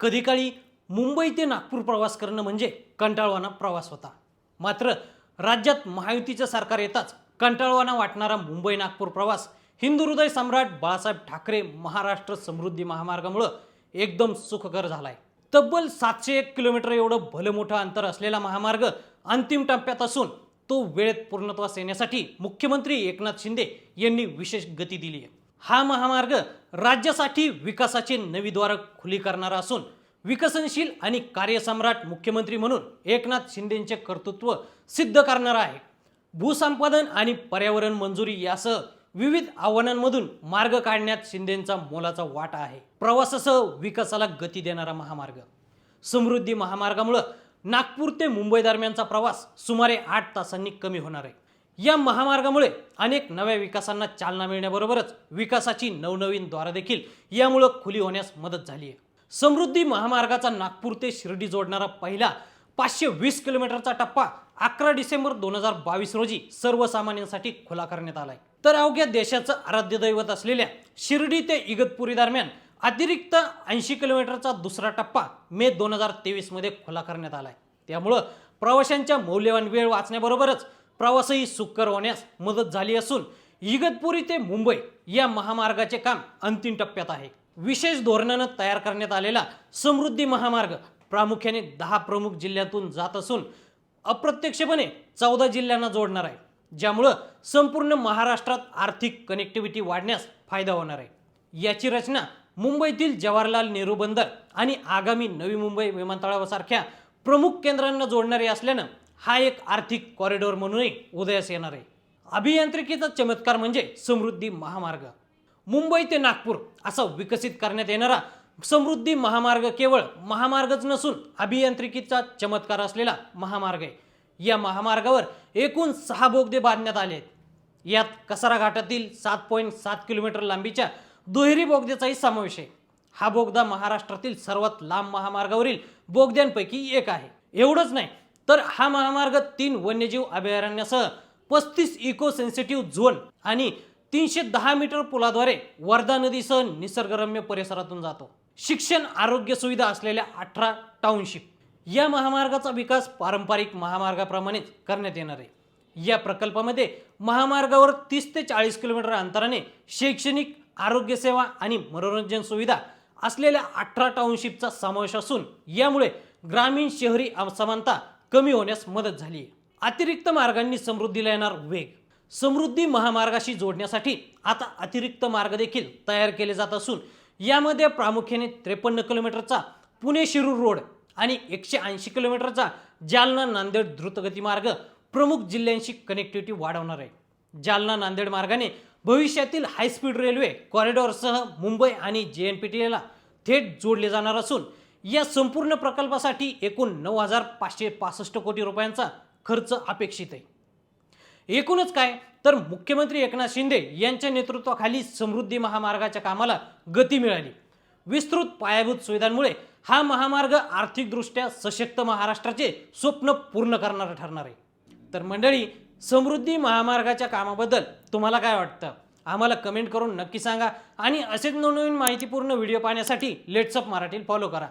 कधी काळी मुंबई ते नागपूर प्रवास करणं म्हणजे कंटाळवाना प्रवास होता. मात्र राज्यात महायुतीचं सरकार येताच कंटाळवाना वाटणारा मुंबई नागपूर प्रवास हिंदू हृदय सम्राट बाळासाहेब ठाकरे महाराष्ट्र समृद्धी महामार्गामुळं एकदम सुखकर झालाय. तब्बल सातशे एक किलोमीटर एवढं भलं मोठं अंतर असलेला महामार्ग अंतिम टप्प्यात असून तो वेळेत पूर्णत्वास येण्यासाठी मुख्यमंत्री एकनाथ शिंदे यांनी विशेष गती दिली आहे हा महामार्ग राज्यासाठी विकासाचे नवी द्वार खुली करणारा असून विकसनशील आणि कार्यसम्राट मुख्यमंत्री म्हणून एकनाथ शिंदेचे कर्तृत्व सिद्ध करणारा आहे. भूसंपादन आणि पर्यावरण मंजुरी यासह विविध आव्हानांमधून मार्ग काढण्यात शिंदेचा मोलाचा वाटा आहे. प्रवासासह विकासाला गती देणारा महामार्ग. समृद्धी महामार्गामुळं नागपूर ते मुंबई दरम्यानचा प्रवास सुमारे आठ तासांनी कमी होणार आहे. या महामार्गामुळे अनेक नव्या विकासांना चालना मिळण्याबरोबरच विकासाची नवनवीन द्वारं देखील यामुळं खुली होण्यास मदत झाली आहे. समृद्धी महामार्गाचा नागपूर ते शिर्डी जोडणारा पहिला पाचशे वीस किलोमीटरचा टप्पा अकरा डिसेंबर दोन हजार बावीस रोजी सर्वसामान्यांसाठी खुला करण्यात आलाय. तर अवघ्या देशाचं आराध्य दैवत असलेल्या शिर्डी ते इगतपुरी दरम्यान अतिरिक्त ऐंशी किलोमीटरचा दुसरा टप्पा मे दोन हजार तेवीसमध्ये खुला करण्यात आलाय. त्यामुळं प्रवाशांच्या मौल्यवान वेळ वाचण्याबरोबरच प्रवासही सुकर होण्यास मदत झाली असून इगतपुरी ते मुंबई या महामार्गाचे काम अंतिम टप्प्यात आहे. विशेष धोरणानं तयार करण्यात आलेला समृद्धी महामार्ग प्रामुख्याने दहा प्रमुख जिल्ह्यातून जात असून अप्रत्यक्षपणे चौदा जिल्ह्यांना जोडणार आहे ज्यामुळं संपूर्ण महाराष्ट्रात आर्थिक कनेक्टिव्हिटी वाढण्यास फायदा होणार आहे. याची रचना मुंबईतील जवाहरलाल नेहरू बंदर आणि आगामी नवी मुंबई विमानतळासारख्या प्रमुख केंद्रांना जोडणारी असल्यानं हा एक आर्थिक कॉरिडॉर म्हणूनही उदयास येणार आहे. अभियांत्रिकीचा चमत्कार म्हणजे समृद्धी महामार्ग. मुंबई ते नागपूर असा विकसित करण्यात येणारा समृद्धी महामार्ग केवळ महामार्गच नसून अभियांत्रिकीचा चमत्कार असलेला महामार्ग आहे. या महामार्गावर एकूण सहा बोगदे बांधण्यात आले आहेत. यात कसारा घाटातील सात पॉईंट सात किलोमीटर लांबीच्या दुहेरी बोगद्याचाही समावेश आहे. हा बोगदा महाराष्ट्रातील सर्वात लांब महामार्गावरील बोगद्यांपैकी एक आहे. एवढंच नाही तर हा महामार्ग तीन वन्यजीव अभयारण्यासह पस्तीस इको सेन्सिटिव्ह झोन आणि तीनशे दहा मीटर पुलाद्वारे वर्धा नदीसह निसर्गरम्य परिसरातून जातो. शिक्षण आरोग्य सुविधा असलेल्या अठरा टाउनशिप या महामार्गाचा विकास पारंपरिक महामार्गाप्रमाणेच करण्यात येणार आहे. या प्रकल्पामध्ये महामार्गावर तीस ते चाळीस किलोमीटर अंतराने शैक्षणिक आरोग्यसेवा आणि मनोरंजन सुविधा असलेल्या अठरा टाउनशिपचा समावेश असून यामुळे ग्रामीण शहरी असमानता कमी होण्यास मदत झाली. आहे अतिरिक्त मार्गांनी समृद्धीला येणार वेग. समृद्धी महामार्गाशी जोडण्यासाठी आता अतिरिक्त मार्ग देखील तयार केले जात असून यामध्ये प्रामुख्याने त्रेपन्न किलोमीटरचा पुणे शिरूर रोड आणि एकशे ऐंशी किलोमीटरचा जालना नांदेड द्रुतगती मार्ग प्रमुख जिल्ह्यांशी कनेक्टिव्हिटी वाढवणार आहे. जालना नांदेड मार्गाने भविष्यातील हायस्पीड रेल्वे कॉरिडॉरसह मुंबई आणि जे एन पी टी एला थेट जोडले जाणार असून या संपूर्ण प्रकल्पासाठी एकूण नऊ हजार पाचशे पासष्ट कोटी रुपयांचा खर्च अपेक्षित आहे. एकूणच काय? तर मुख्यमंत्री एकनाथ शिंदे यांच्या नेतृत्वाखाली समृद्धी महामार्गाच्या कामाला गती मिळाली. विस्तृत पायाभूत सुविधांमुळे हा महामार्ग आर्थिकदृष्ट्या सशक्त महाराष्ट्राचे स्वप्न पूर्ण करणारा ठरणार आहे. तर मंडळी समृद्धी महामार्गाच्या कामाबद्दल तुम्हाला काय वाटतं? आम्हाला कमेंट करून नक्की सांगा आणि असेच नवनवीन माहितीपूर्ण व्हिडिओ पाहण्यासाठी लेट्सअप मराठी फॉलो करा.